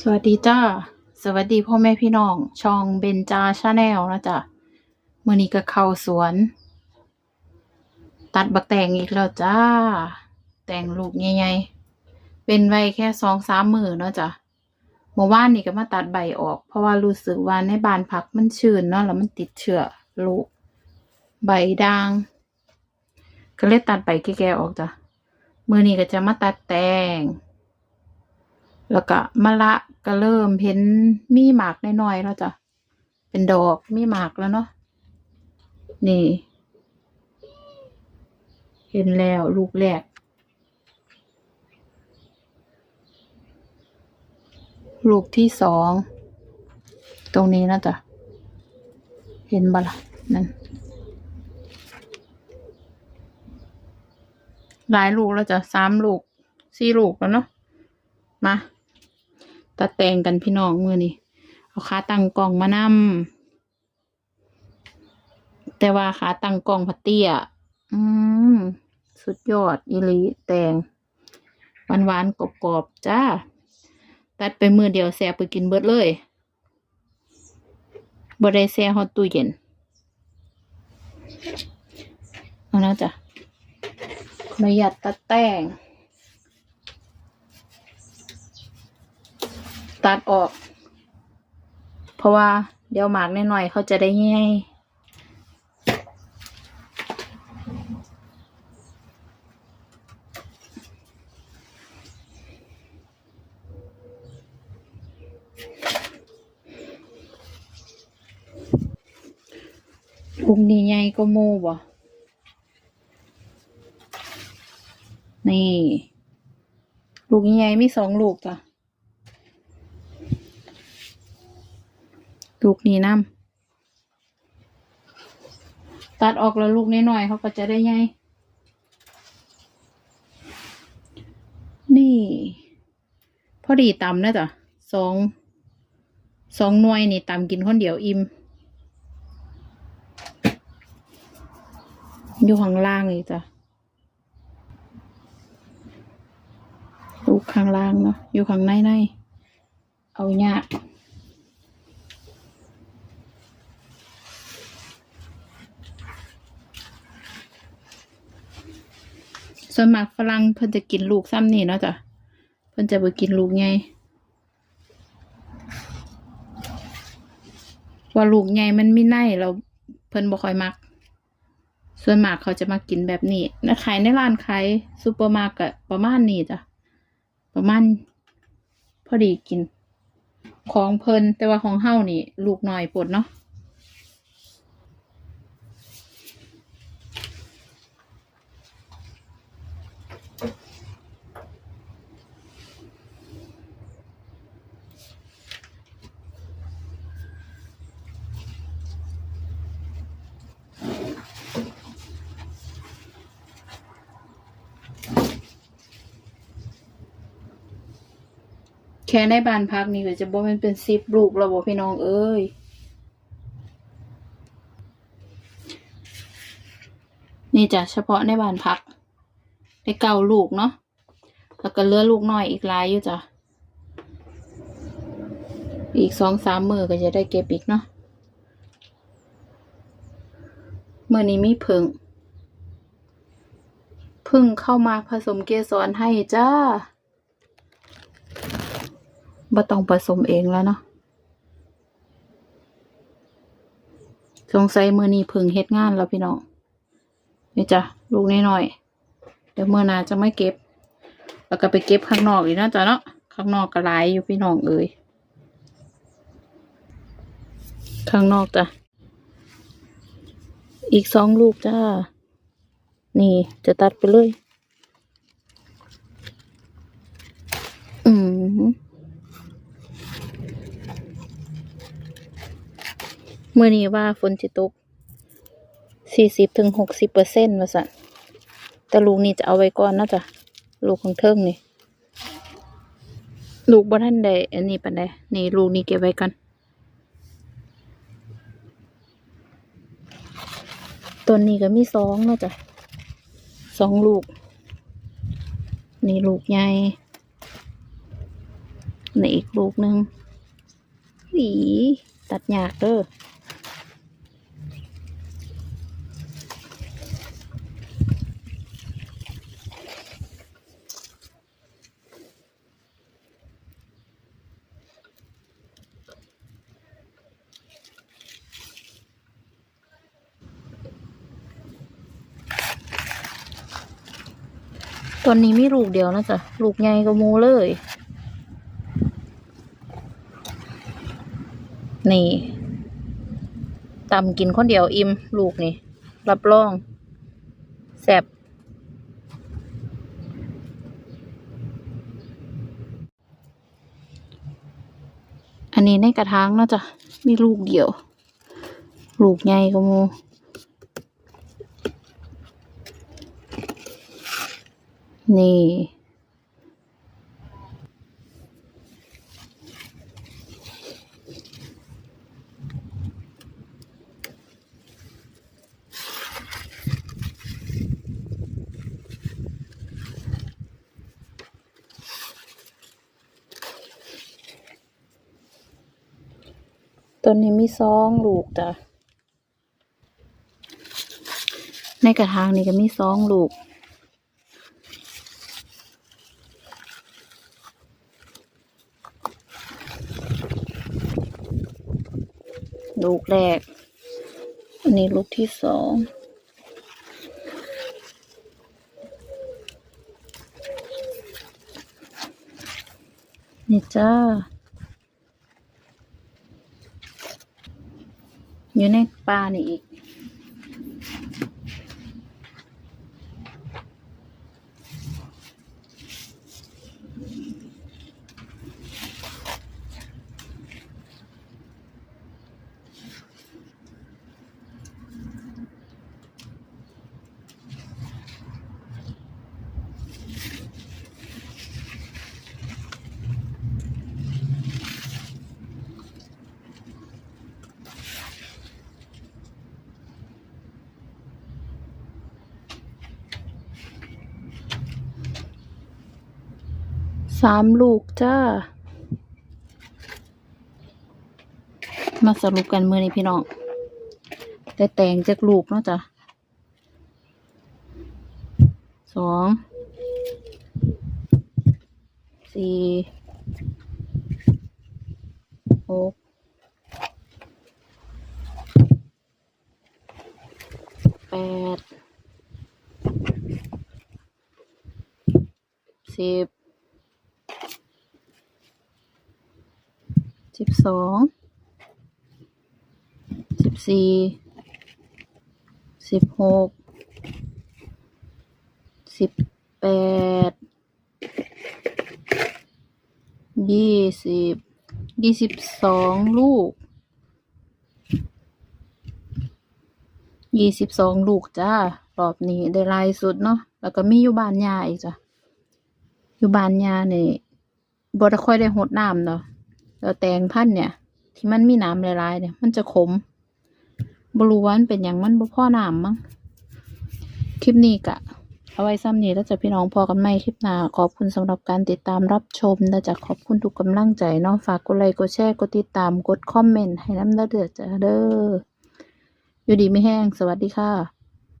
สวัสดีจ้า สวัสดีพ่อแม่พี่น้อง ช่องเบนจาชาแนลนะจ๊ะมือนี้ก็เข้าสวน ตัดบักแตงอีกแล้วจ้า แต่งลูกใหญ่ๆเป็นไว้แค่สองสามมือเนาะจ้ะเมื่อวานนี่ก็มาตัดใบออก เพราะว่ารู้สึกว่าในบานพักมันชื้นเนาะแล้วมันติดเชื้อลูก ใบด่าง ก็เลยตัดใบแก่ๆออกจ้ะมือนี้ก็จะมาตัดแตง แล้วก็มะละก็เริ่มเห็นมีหมากน้อยๆแล้วจ้ะ เป็นดอกมีหมากแล้วเนาะ นี่ เห็นแล้วลูกแรก ลูกที่สอง ตรงนี้นะจ๊ะ เห็นบละนั่น หลายลูกแล้วจ้ะสามลูกสี่ลูกแล้วเนาะ มา ตัดแต่งกันพี่น้องมือนี่เอาขาตั้งกล่องมานำแต่ว่าขาตั้งกล่องพัตเตี้ยอืมสุดยอดอีหลีแตงหวานหวานๆกรอบๆจ้า ตัดไปมือเดียวแซ่บไปกินเบิดเลยบ่ได้แซ่ฮอตตู้เย็นเอานะจ้ะประหยัดตัดแต่ง ตัดออก เพราะว่าเดี๋ยวหมากหน่อยๆเขาจะได้ง่ายลูกนี้ใหญ่ก็โมบ่นี่ ลูกใหญ่มีสองลูกจ้ะ ลูกนี้น้ำตัดออกแล้วลูกน้อยๆเขาก็จะได้ไงนี่ พอดีตำนะจ๊ะสองสองหน่วยนี่ตำกินคนเดียวอิ่มอยู่ข้างล่างนี่จ้ะลูกข้างล่างเนาะอยู่ข้างในในเอายาก ส่วนมากฝรั่งเพิ่นจะกินลูกซ้ำนี่เนาะจ้ะเพิ่นจะไปกินลูกไงว่าลูกใหญ่มันไม่ไน่เราเพิ่นบ่ค่อยมัก ส่วนมากเขาจะมากินแบบนี้นะขายในร้านขายซูเปอร์มาร์เก็ตประมาณนี้จ้ะประมาณพอดีกิน ของเพิ่นแต่ว่าของเฮานี่ ลูกน้อยปวดเนาะ ค่ในบ้านพักนี่ก็จะบ่แมันเป็นสิบลูกแล้วบ่พี่น้องเอ้ย นี่จะเฉพาะในบ้านพัก ได้เก้าลูกเนาะ แล้วก็เลือลูกน้อยอีกหลายอยู่จ้ะ อีกสองสามมือก็จะได้เก็บอีกเนาะเมื่อนี้มีผึ่งผึ่งเข้ามาผสมเกสรให้จ้า บ่ต้องผสมเองแล้วเนาะสงสัยมือนี้พึ่งเฮ็ดงานแล้วพี่น้องนี่จ้ะลูกน้อยๆเดี๋ยวเมื่อนาจะไม่เก็บ แล้วก็ไปเก็บข้างนอกอีกนะจ้ะเนาะข้างนอกก็หลายอยู่พี่น้องเอ้ยข้างนอกจ้ะอีกสองลูกจ้า นี่จะตัดไปเลย อืม เมื่อนี้ว่าฝนจะตกสี่สิบถึงหกสิบเปอร์เซ็นต์ว่าสันแต่ลูกนี่จะเอาไว้ก่อนนะจ้ะลูกของเทิงนี่ ลูกบ่ท่านใดอันนี้ปันใดนี่ลูกนี่เก็บไว้กันต้นนี้ก็มีสองนะจ้ะสองลูก นี่ลูกใหญ่นี่อีกลูกหนึ่งหวีตัดหยากเด้อ ต้นนี้ไมีลูกเดียวนะจ๊ะลูกใหญ่ก็มูเลย นี่ตำกินคนเดียวอิ่มลูกนี่ รับรองแซ่บอันนี้ในกระถางเนาะจ้ะมีลูกเดียว ลูกใหญ่ก็มู นี่ ต้นนี้มีซองลูกจ้ะในกระถางนี้ก็มีซองลูก ลูกแรก อันนี้ลูกที่สอง นี่จ้า อยู่ในป่านี่อีก สามลูกจ้า มาสรุปกันมือในพี่น้อง แต่แต่งจากลูกเนาะจ้ะสองสี่หกแปดสิบ สิบสองสิบสี่สิบหกสิบแปดยี่สิบยี่สิบสองลูกยี่สิบสองลูกจ้ารอบนี้ได้ลายสุดเนาะแล้วก็มีอยู่บ้านยาอีกจ้ะอยู่บ้านยาเนี่ยบ่ได้ค่อยได้หดน้ำเนาะ แล้วแตงพันเนี่ย ที่มันมีน้ำหลายๆเนี่ย มันจะขมบรูวันเป็นอย่างมันบ่พ่อน้ำมั้งคลิปนี้กะ เอาไว้ซ้ำนี้แล้วจะพี่น้องพอกันไหมคลิปหน้า ขอบคุณสำหรับการติดตามรับชมและจะขอบคุณทุกกำลังใจเนาะฝากกดไลค์กดแชร์กดติดตามกดคอมเมนต์ให้น้ำเดือดจ้ะเด้ออยู่ดีไม่แห้งสวัสดีค่ะ